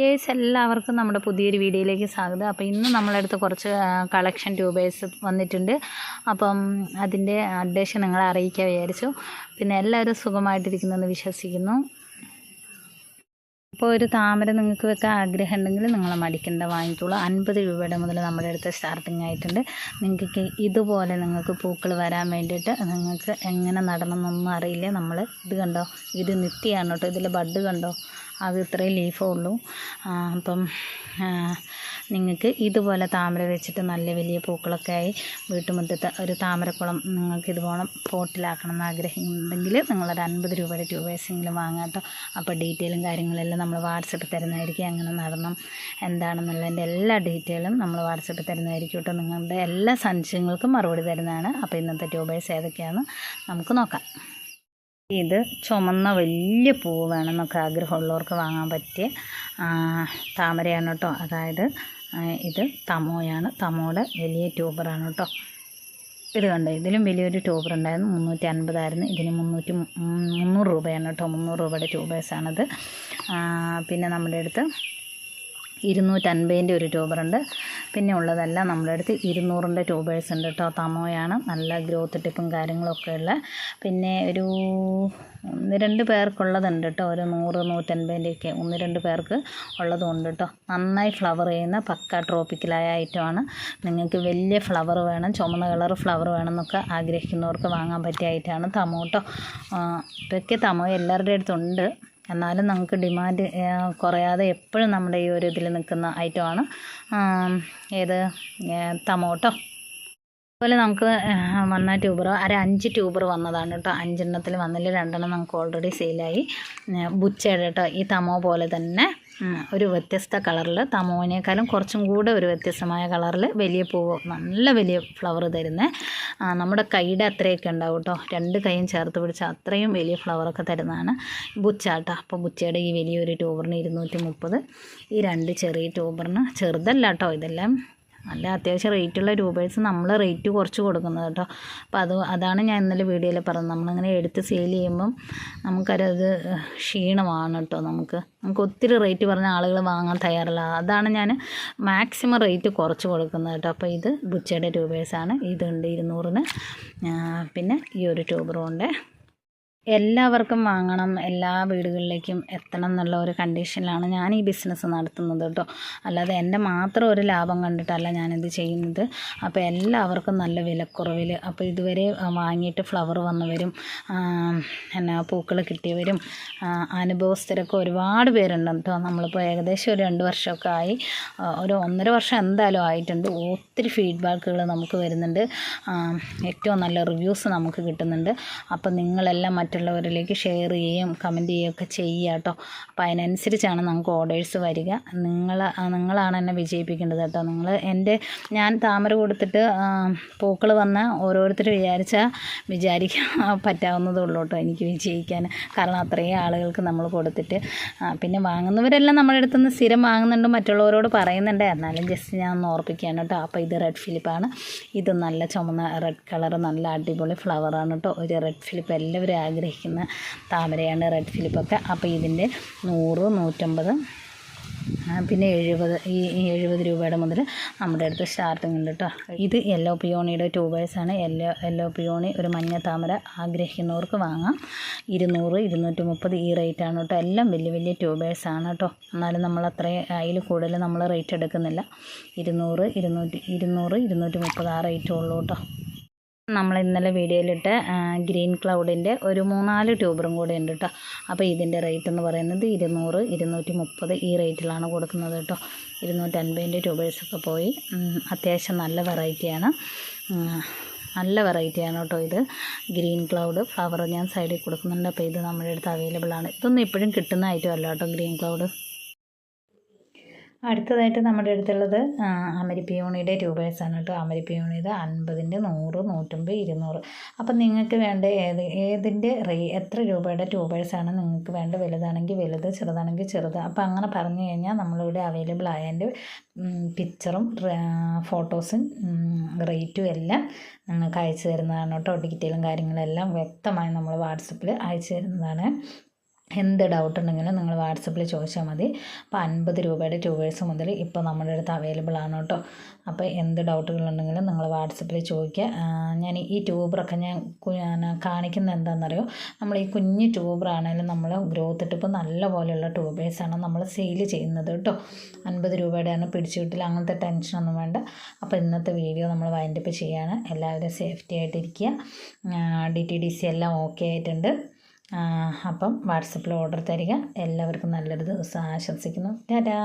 Yes എല്ലാവർക്കും നമ്മുടെ പുതിയൊരു വീഡിയോയിലേക്ക് സ്വാഗതം. അപ്പോൾ ഇന്ന് നമ്മളടുത്ത് കുറച്ച് കളക്ഷൻ ട്യൂബേഴ്സ് വന്നിട്ടുണ്ട്. അപ്പം അതിന്റെ അപ്ഡേഷൻ നിങ്ങളെ അറിയിക്കാൻ വിചാരിച്ചു. പിന്നെ എല്ലാവരും സുഖമായിട്ടിരിക്കുന്നെന്ന് വിശ്വസിക്കുന്നു. അപ്പോൾ ഒരു താമര നിങ്ങൾക്ക് വെക്കാൻ ആഗ്രഹം ഉണ്ടെങ്കിൽ നിങ്ങൾ മടിക്കേണ്ട വാങ്ങിക്കോളൂ. അൻപത് രൂപയുടെ മുതൽ നമ്മുടെ അടുത്ത് സ്റ്റാർട്ടിങ് ആയിട്ടുണ്ട്. നിങ്ങൾക്ക് ഇതുപോലെ നിങ്ങൾക്ക് പൂക്കൾ വരാൻ വേണ്ടിയിട്ട് നിങ്ങൾക്ക് എങ്ങനെ നടണമെന്നൊന്നും അറിയില്ല. നമ്മൾ ഇത് കണ്ടോ? ഇത് നിത്യമാണ് കേട്ടോ. ഇതിൽ ബഡ് കണ്ടോ? അത് ഇത്രയും ലീഫേ ഉള്ളൂ. അപ്പം നിങ്ങൾക്ക് ഇതുപോലെ താമര വെച്ചിട്ട് നല്ല വലിയ പൂക്കളൊക്കെ ആയി വീട്ടുമുറ്റത്ത് ഒരു താമരക്കുളം നിങ്ങൾക്ക് ഇതുപോലെ പോട്ടിലാക്കണം എന്ന് ആഗ്രഹമുണ്ടെങ്കിൽ നിങ്ങളൊരു അൻപത് രൂപയുടെ ട്യൂബേഴ്സെങ്കിലും വാങ്ങാം കേട്ടോ. അപ്പോൾ ഡീറ്റെയിലും കാര്യങ്ങളെല്ലാം നമ്മൾ വാട്സപ്പ് തരുന്നതായിരിക്കും. അങ്ങനെ നടണം എന്താണെന്നുള്ളതിന്റെ എല്ലാ ഡീറ്റെയിലും നമ്മൾ വാട്സപ്പ് തരുന്നതായിരിക്കും കേട്ടോ. നിങ്ങളുടെ എല്ലാ സംശയങ്ങൾക്കും മറുപടി തരുന്നതാണ്. അപ്പോൾ ഇന്നത്തെ ട്യൂബേഴ്സ് ഏതൊക്കെയാണെന്ന് നമുക്ക് നോക്കാം. ഇത് ചുമന്ന വലിയ പൂവ് വേണമെന്നൊക്കെ ആഗ്രഹമുള്ളവർക്ക് വാങ്ങാൻ പറ്റിയ താമരയാണ് കേട്ടോ. അതായത് ഇത് തമോയാണ്. തമോയുടെ വലിയ ട്യൂബറാണ് കേട്ടോ. ഇത് കണ്ടോ? ഇതിലും വലിയൊരു ട്യൂബർ ഉണ്ടായിരുന്നു മുന്നൂറ്റി അൻപതായിരുന്നു ഇതിന് മുന്നൂറ്റി മുന്നൂറ് രൂപയാണ് കേട്ടോ. മുന്നൂറ് രൂപയുടെ ട്യൂബേഴ്സാണത്. പിന്നെ നമ്മുടെ അടുത്ത് ഇരുന്നൂറ്റൻപതിന്റെ ഒരു ട്യൂബറുണ്ട് പിന്നെ ഉള്ളതെല്ലാം നമ്മുടെ അടുത്ത് ഇരുന്നൂറിന്റെ ട്യൂബേഴ്സ് ഉണ്ട് കേട്ടോ. തമോയാണ്. നല്ല ഗ്രോത്ത് ടിപ്പും കാര്യങ്ങളൊക്കെ ഉള്ള. പിന്നെ ഒരു ഒന്ന് രണ്ട് പേർക്കുള്ളതുണ്ട് കേട്ടോ. ഒരു നൂറ് നൂറ്റൻപതിന്റെയൊക്കെ ഒന്ന് രണ്ട് പേർക്ക് ഉള്ളതുണ്ട് കേട്ടോ. നന്നായി ഫ്ലവർ ചെയ്യുന്ന പക്ക ട്രോപ്പിക്കലായ ഐറ്റമാണ്. നിങ്ങൾക്ക് വലിയ ഫ്ലവർ വേണം ചുമന്ന കളർ ഫ്ലവർ വേണം എന്നൊക്കെ ആഗ്രഹിക്കുന്നവർക്ക് വാങ്ങാൻ പറ്റിയ ഐറ്റമാണ് തമോ കേട്ടോ. ആ, ഇതൊക്കെ തമോ എല്ലാവരുടെ അടുത്തുണ്ട്. എന്നാലും നമുക്ക് ഡിമാൻഡ് കുറയാതെ എപ്പോഴും നമ്മുടെ ഈ ഒരു ഇതിൽ നിൽക്കുന്ന ഐറ്റമാണ് ഏത് ടമോട്ടോ അതുപോലെ നമുക്ക് വന്ന ട്യൂബർ അര അഞ്ച് ട്യൂബർ വന്നതാണ് കേട്ടോ. അഞ്ചെണ്ണത്തിൽ വന്നതിൽ രണ്ടെണ്ണം നമുക്ക് ഓൾറെഡി സെയിലായി ബുച്ചയുടെ കേട്ടോ ഈ തമോ പോലെ തന്നെ. ഒരു വ്യത്യസ്ത കളറിൽ തമോവിനേക്കാളും കുറച്ചും കൂടെ ഒരു വ്യത്യസ്തമായ കളറിൽ വലിയ പൂവ് നല്ല വലിയ ഫ്ലവർ തരുന്നത് നമ്മുടെ കൈയുടെ അത്രയൊക്കെ ഉണ്ടാവും കേട്ടോ. രണ്ട് കൈയും ചേർത്ത് പിടിച്ച അത്രയും വലിയ ഫ്ലവറൊക്കെ തരുന്നതാണ് ബുച്ച കേട്ടോ അപ്പോൾ ബുച്ചയുടെ ഈ വലിയൊരു ട്യൂബറിന് ഇരുന്നൂറ്റി മുപ്പത് ഈ രണ്ട് ചെറിയ ട്യൂബറിന് ചെറുതല്ല കേട്ടോ ഇതെല്ലാം. നല്ല അത്യാവശ്യം റേറ്റുള്ള രൂപേഴ്സ് നമ്മൾ റേറ്റ് കുറച്ച് കൊടുക്കുന്നത് കേട്ടോ. അപ്പോൾ അത് അതാണ് ഞാൻ ഇന്നലെ വീഡിയോയിൽ പറഞ്ഞത്. നമ്മളിങ്ങനെ എടുത്ത് സെയിൽ ചെയ്യുമ്പം നമുക്കത് ക്ഷീണമാണ് കേട്ടോ നമുക്ക്. നമുക്ക് ഒത്തിരി റേറ്റ് പറഞ്ഞ ആളുകൾ വാങ്ങാൻ തയ്യാറല്ല. അതാണ് ഞാൻ മാക്സിമം റേറ്റ് കുറച്ച് കൊടുക്കുന്നത് കേട്ടോ. അപ്പോൾ ഇത് ബുച്ചയുടെ രൂപേഴ്സാണ് ഇതുണ്ട് ഇരുന്നൂറിന്. പിന്നെ ഈ ഒരു ട്യൂബറും ഉണ്ട് എല്ലാവർക്കും വാങ്ങണം. എല്ലാ വീടുകളിലേക്കും എത്തണം എന്നുള്ള ഒരു കണ്ടീഷനിലാണ് ഞാൻ ഈ ബിസിനസ് നടത്തുന്നത് കേട്ടോ. അല്ലാതെ എന്റെ മാത്രം ഒരു ലാഭം കണ്ടിട്ടല്ല ഞാനിത് ചെയ്യുന്നത്. അപ്പോൾ എല്ലാവർക്കും നല്ല വിലക്കുറവിൽ അപ്പോൾ ഇതുവരെ വാങ്ങിയിട്ട് ഫ്ലവർ വന്നവരും എന്നാ പൂക്കൾ കിട്ടിയവരും അനുഭവസ്ഥരൊക്കെ ഒരുപാട് പേരുണ്ട് കേട്ടോ. നമ്മളിപ്പോൾ ഏകദേശം ഒരു രണ്ട് വർഷമൊക്കെ ആയി. ഒരു ഒന്നര വർഷം എന്തായാലും ആയിട്ടുണ്ട്. ഒത്തിരി ഫീഡ്ബാക്കുകൾ നമുക്ക് വരുന്നുണ്ട്. ഏറ്റവും നല്ല റിവ്യൂസ് നമുക്ക് കിട്ടുന്നുണ്ട്. അപ്പം നിങ്ങളെല്ലാം മറ്റുള്ളവരിലേക്ക് ഷെയർ ചെയ്യുകയും കമന്റ് ചെയ്യുകയൊക്കെ ചെയ്യുക കേട്ടോ. അപ്പോൾ അതിനനുസരിച്ചാണ് നമുക്ക് ഓർഡേഴ്സ് വരിക. നിങ്ങൾ നിങ്ങളാണ് എന്നെ വിജയിപ്പിക്കേണ്ടത് കേട്ടോ. നിങ്ങൾ എന്റെ ഞാൻ താമര കൊടുത്തിട്ട് പൂക്കൾ വന്ന ഓരോരുത്തർ വിചാരിച്ചാൽ വിചാരിക്കാൻ പറ്റാവുന്നതേ ഉള്ളൂ കേട്ടോ എനിക്ക് വിജയിക്കാൻ. കാരണം അത്രയും ആളുകൾക്ക് നമ്മൾ കൊടുത്തിട്ട് പിന്നെ വാങ്ങുന്നവരെല്ലാം നമ്മുടെ അടുത്ത് നിന്ന് സ്ഥിരം വാങ്ങുന്നുണ്ട് മറ്റുള്ളവരോട് പറയുന്നുണ്ട്. എന്നാലും ജസ്റ്റ് ഞാൻ ഒന്ന് ഓർപ്പിക്കുകയാണ് കേട്ടോ. അപ്പോൾ ഇത് റെഡ് ഫിലിപ്പാണ് ഇത് നല്ല ചുമന്ന റെഡ് കളർ നല്ല അടിപൊളി ഫ്ലവറാണ് കേട്ടോ. ഒരു റെഡ് ഫിലിപ്പ് എല്ലാവരും ആഗ്രഹിക്കുന്ന താമരയാണ് റെഡ് ഫിലിപ്പൊക്കെ അപ്പോൾ ഇതിന്റെ നൂറ് നൂറ്റമ്പത് പിന്നെ എഴുപത് ഈ എഴുപത് രൂപയുടെ മുതൽ നമ്മുടെ അടുത്ത് സ്റ്റാർട്ടിംഗ് ഉണ്ട് കേട്ടോ ഇത് യെല്ലോ പിയോണിയുടെ ട്യൂബേഴ്സാണ് യെല്ലോ യെല്ലോ പിയോണി ഒരു മഞ്ഞ താമര ആഗ്രഹിക്കുന്നവർക്ക് വാങ്ങാം. ഇരുന്നൂറ് ഇരുന്നൂറ്റി മുപ്പത് ഈ റേറ്റാണ് കേട്ടോ എല്ലാം വലിയ വലിയ ട്യൂബേഴ്സാണ് കേട്ടോ എന്നാലും നമ്മൾ അത്രയും അതിൽ കൂടുതൽ നമ്മൾ റേറ്റ് എടുക്കുന്നില്ല. ഇരുന്നൂറ് ഇരുന്നൂറ്റി ഇരുന്നൂറ് ഇരുന്നൂറ്റി മുപ്പത് ആ റേറ്റേ ഉള്ളൂ കേട്ടോ നമ്മൾ ഇന്നലെ വീഡിയോയിലിട്ട് ഗ്രീൻ ക്ലൗഡിന്റെ ഒരു മൂന്നാൽ ട്യൂബറും കൂടെ ഉണ്ട് കേട്ടോ അപ്പോൾ ഇതിന്റെ റേറ്റ് എന്ന് പറയുന്നത് ഇരുന്നൂറ് ഇരുന്നൂറ്റി മുപ്പത് ഈ റേറ്റിലാണ് കൊടുക്കുന്നത് കേട്ടോ ഇരുന്നൂറ്റൻപതിന്റെ ട്യൂബേഴ്സൊക്കെ പോയി. അത്യാവശ്യം നല്ല വെറൈറ്റിയാണ് നല്ല വെറൈറ്റിയാണ് കേട്ടോ ഇത്. ഗ്രീൻ ക്ലൗഡ് ഫ്ലവർ ഞാൻ സൈഡിൽ കൊടുക്കുന്നുണ്ട്. അപ്പോൾ ഇത് നമ്മുടെ അടുത്ത് അവൈലബിൾ ആണ്. ഇതൊന്നും ഇപ്പോഴും കിട്ടുന്ന ഐറ്റം അല്ല കേട്ടോ ഗ്രീൻ ക്ലൗഡ്. അടുത്തതായിട്ട് നമ്മുടെ അടുത്തുള്ളത് അമരിപ്പിയോണിയുടെ ആണ് കേട്ടോ. അമരിപ്പിയോണിയുടെ അൻപതിന്റെ നൂറ് നൂറ്റമ്പത് ഇരുന്നൂറ്. അപ്പം നിങ്ങൾക്ക് വേണ്ട ഏത് ഏതിന്റെ റേ എത്ര രൂപയുടെ ട്യൂബേഴ്സാണ് നിങ്ങൾക്ക് വേണ്ട? വലുതാണെങ്കിൽ വലുത് ചെറുതാണെങ്കിൽ ചെറുത്. അപ്പം അങ്ങനെ പറഞ്ഞു കഴിഞ്ഞാൽ നമ്മളിവിടെ അവൈലബിൾ ആയതിന്റെ പിക്ചറും ഫോട്ടോസും റേറ്റും എല്ലാം നിങ്ങൾക്ക് അയച്ചു തരുന്നതാണ് കേട്ടോ. ഡീറ്റെയിലും കാര്യങ്ങളെല്ലാം വ്യക്തമായി നമ്മൾ വാട്സപ്പിൽ അയച്ചു തരുന്നതാണ്. എന്ത് ഡൗട്ട് ഉണ്ടെങ്കിലും നിങ്ങൾ വാട്സപ്പിൽ ചോദിച്ചാൽ മതി. അപ്പോൾ അൻപത് രൂപയുടെ ട്യൂബേഴ്സ് മുതൽ ഇപ്പോൾ നമ്മുടെ അടുത്ത് അവൈലബിൾ ആണ് കേട്ടോ. അപ്പോൾ എന്ത് ഡൗട്ടുകളുണ്ടെങ്കിലും നിങ്ങൾ വാട്സപ്പിൽ ചോദിക്കുക. ഞാൻ ഈ ട്യൂബറൊക്കെ ഞാൻ കാണിക്കുന്ന എന്താണെന്നറിയോ? നമ്മൾ ഈ കുഞ്ഞ് ട്യൂബറാണെങ്കിലും നമ്മൾ ഗ്രോത്ത് ടിപ്പ് നല്ല പോലെയുള്ള ട്യൂബേഴ്സാണ് നമ്മൾ സെയിൽ ചെയ്യുന്നത് കേട്ടോ. അൻപത് രൂപയുടെയാണ് പിടിച്ചു കിട്ടില്ല അങ്ങനത്തെ ടെൻഷനൊന്നും വേണ്ട. അപ്പോൾ ഇന്നത്തെ വീഡിയോ നമ്മൾ വൈൻഡപ്പ് ചെയ്യാണ്. എല്ലാവരും സേഫ്റ്റി ആയിട്ടിരിക്കുക. ഡി ടി ഡി സി എല്ലാം ഓക്കെ ആയിട്ടുണ്ട്. അപ്പം വാട്സപ്പിൽ ഓർഡർ തരിക. എല്ലാവർക്കും നല്ലൊരു ദിവസം ആശംസിക്കുന്നു. ടാറ്റാ.